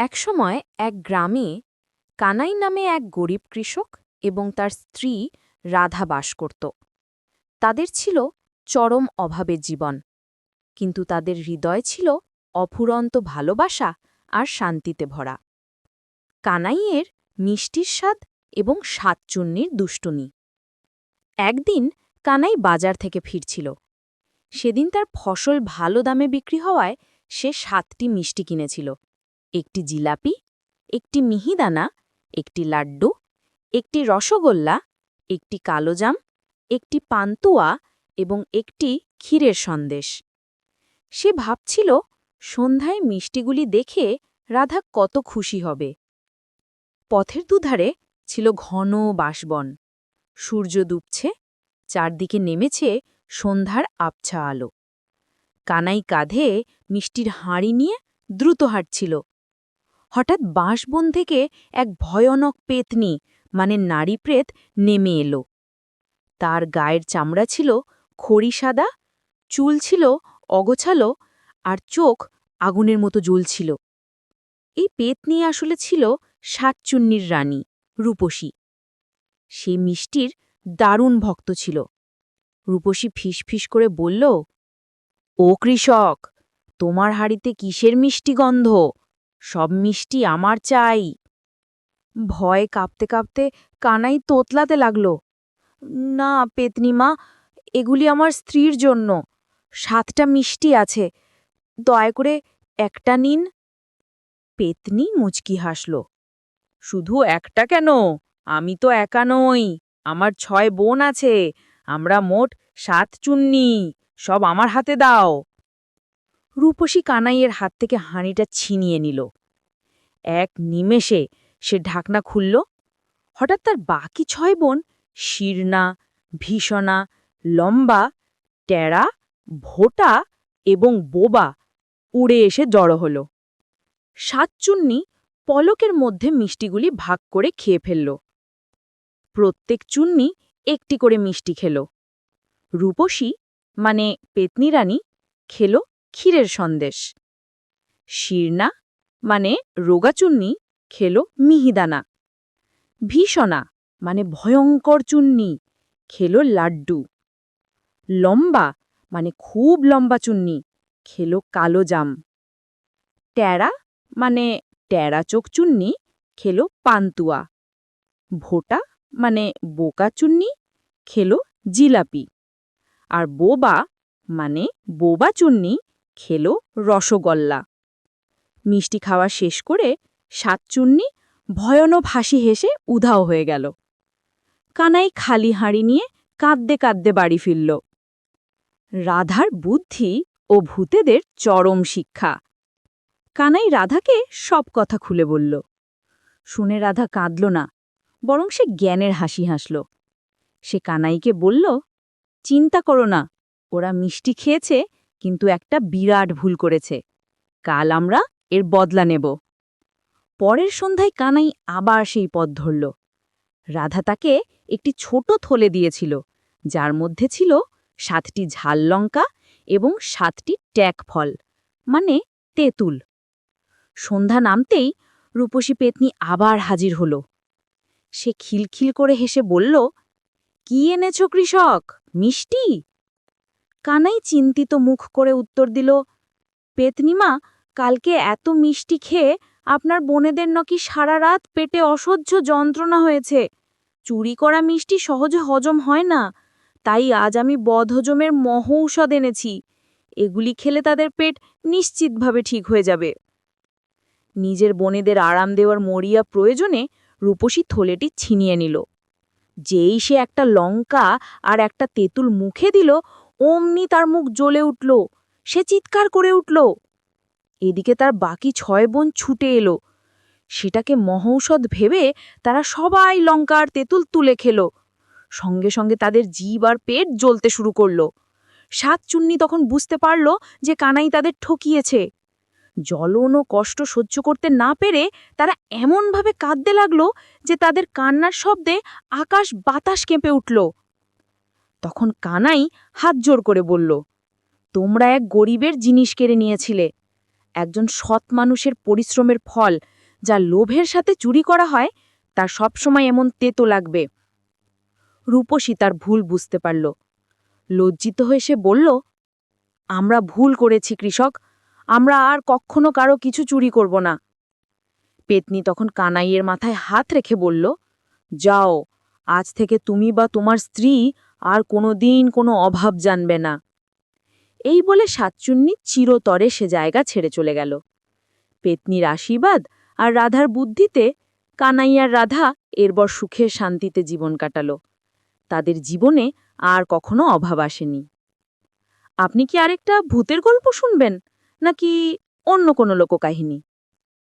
একসময় এক গ্রামে কানাই নামে এক গরিব কৃষক এবং তার স্ত্রী রাধা বাস করত। তাদের ছিল চরম অভাবের জীবন, কিন্তু তাদের হৃদয় ছিল অফুরন্ত ভালোবাসা আর শান্তিতে ভরা। কানাইয়ের মিষ্টির স্বাদ এবং সাতচুন্নির দুষ্টুনি একদিন কানাই বাজার থেকে ফিরছিল। সেদিন তার ফসল ভালো দামে বিক্রি হওয়ায় সে সাতটি মিষ্টি কিনেছিল। একটি জিলাপি, একটি মিহিদানা, একটি লাড্ডু, একটি রসগোল্লা, একটি কালোজাম, একটি পান্তুয়া এবং একটি ক্ষীরের সন্দেশ। সে ভাবছিল, সন্ধ্যায় মিষ্টিগুলি দেখে রাধা কত খুশি হবে। পথের দুধারে ছিল ঘন বাসবন সূর্য ডুবছে, চারদিকে নেমেছে সন্ধ্যার আবছা আলো। কানাই কাঁধে মিষ্টির হাঁড়ি নিয়ে দ্রুত হাঁটছিল হঠাৎ বাঁশবন থেকে এক ভয়ানক পেতনি মানে নারী প্রেত, নেমে এলো। তার গায়ের চামড়া ছিল খড়ি সাদা, চুল ছিল অগোছালো আর চোখ আগুনের মতো জ্বলছিল। এই পেতনি আসলে ছিল সাতচুন্নির রানী, রূপসী। সে মিষ্টির দারুণ ভক্ত ছিল। রূপসী ফিসফিস করে বলল, ও কৃষক, তোমার হাড়িতে কিসের মিষ্টি গন্ধ? সব মিষ্টি আমার চাই। ভয়ে কাঁপতে কাঁপতে কানাই তোতলাতে লাগল। না, পেতনিমা, এগুলি আমার স্ত্রীর জন্য। সাতটা মিষ্টি আছে। দয়া করে একটা নিন। পেতনি মুচকি হাসল। শুধু একটা কেন? আমি তো একা নই। আমার ছয় বোন আছে। আমরা মোট সাত চুন্নি। সব আমার হাতে দাও। রূপসী কানাইয়ের হাত থেকে হাঁড়িটা ছিনিয়ে নিল। এক নিমেষে সে ঢাকনা খুলল। হঠাৎ তার বাকি ছয় বোন শিরনা, ভীষণা, লম্বা টেরা ভোটা এবং বোবা উড়ে এসে জড়ো হল। সাতচুন্নি পলকের মধ্যে মিষ্টিগুলি ভাগ করে খেয়ে ফেলল। প্রত্যেক চুন্নি একটি করে মিষ্টি খেল। রূপসী মানে পেতনি রানী খেল ক্ষীরের সন্দেশ। শিরনা মানে রোগাচুন্নি খেল মিহিদানা। ভীষণা মানে ভয়ঙ্কর চুন্নি, খেল লাড্ডু। লম্বা মানে খুব লম্বা চুন্নি, খেল কালো জাম। ট্যারা মানে ট্যারা চোখ চুন্নি, খেল পান্তুয়া। ভোটা মানে বোকা চুন্নি, খেল জিলাপি। আর বোবা মানে বোবা চুন্নি খেল রসগোল্লা। মিষ্টি খাওয়া শেষ করে সাতচুন্নি ভয়ানক হাসি হেসে উধাও হয়ে গেল। কানাই খালি হাঁড়ি নিয়ে কাঁদতে কাঁদতে বাড়ি ফিরল। রাধার বুদ্ধি ও ভূতেদের চরম শিক্ষা। কানাই রাধাকে সব কথা খুলে বলল। শুনে রাধা কাঁদল না, বরং সে জ্ঞানের হাসি হাসল। সে কানাইকে বলল, চিন্তা করো না, ওরা মিষ্টি খেয়েছে কিন্তু একটা বিরাট ভুল করেছে। কাল আমরা এর বদলা নেব। পরের সন্ধ্যায় কানাই আবার সেই পথ ধরল। রাধা তাকে একটি ছোট থলে দিয়েছিল, যার মধ্যে ছিল সাতটি ঝাল লঙ্কা এবং সাতটি ট্যাক ফল মানে তেঁতুল। সন্ধ্যা নামতেই রূপসী পেতনি আবার হাজির হল। সে খিলখিল করে হেসে বলল, কি এনেছ কৃষক? মিষ্টি? কানাই চিন্তিত মুখ করে উত্তর দিল, পেতনিমা, কালকে এত মিষ্টি খেয়ে আপনার বোনেদের নাকি সারা রাত পেটে অসহ্য যন্ত্রণা হয়েছে। চুরি করা মিষ্টি সহজে হজম হয় না। তাই আজ আমি বদহজমের মহৌষধ এনেছি। এগুলি খেলে তাদের পেট নিশ্চিতভাবে ঠিক হয়ে যাবে। নিজের বোনেদের আরাম দেওয়ার মরিয়া প্রয়োজনে রূপসী থলেটি ছিনিয়ে নিল। যেই সে একটা লঙ্কা আর একটা তেঁতুল মুখে দিল অমনি তার মুখ জ্বলে উঠল। সে চিৎকার করে উঠল। এদিকে তার বাকি ছয় বোন ছুটে এলো। সেটাকে মহৌষধ ভেবে তারা সবাই লঙ্কার তেঁতুল তুলে খেল। সঙ্গে সঙ্গে তাদের জীব আর পেট জ্বলতে শুরু করল। সাত চুন্নি তখন বুঝতে পারল যে কানাই তাদের ঠকিয়েছে। জ্বলন ও কষ্ট সহ্য করতে না পেরে তারা এমনভাবে কাঁদতে লাগল যে তাদের কান্নার শব্দে আকাশ বাতাস কেঁপে উঠল। তখন কানাই হাত জোর করে বলল, তোমরা এক গরিবের জিনিস কেড়ে নিয়েছিলে। একজন সৎ মানুষের পরিশ্রমের ফল যা লোভের সাথে চুরি করা হয় তার সবসময় এমন তেতো লাগবে রূপসী তার ভুল বুঝতে পারল। লজ্জিত হয়ে সে বলল, আমরা ভুল করেছি, কৃষক। আমরা আর কখনো কারও কিছু চুরি করব না পেতনি তখন কানাইয়ের মাথায় হাত রেখে বলল, যাও, আজ থেকে তুমি বা তোমার স্ত্রী আর কোনোদিন কোনো অভাব জানবে না। এই বলে সাতচুন্নি চিরতরে সে জায়গা ছেড়ে চলে গেল। পেতনির আশীর্বাদ আর রাধার বুদ্ধিতে কানাইয়ার রাধা এরপর সুখে শান্তিতে জীবন কাটালো। তাদের জীবনে আর কখনো অভাব আসেনি। আপনি কি আরেকটা ভূতের গল্প শুনবেন, নাকি অন্য কোনো লোককাহিনী?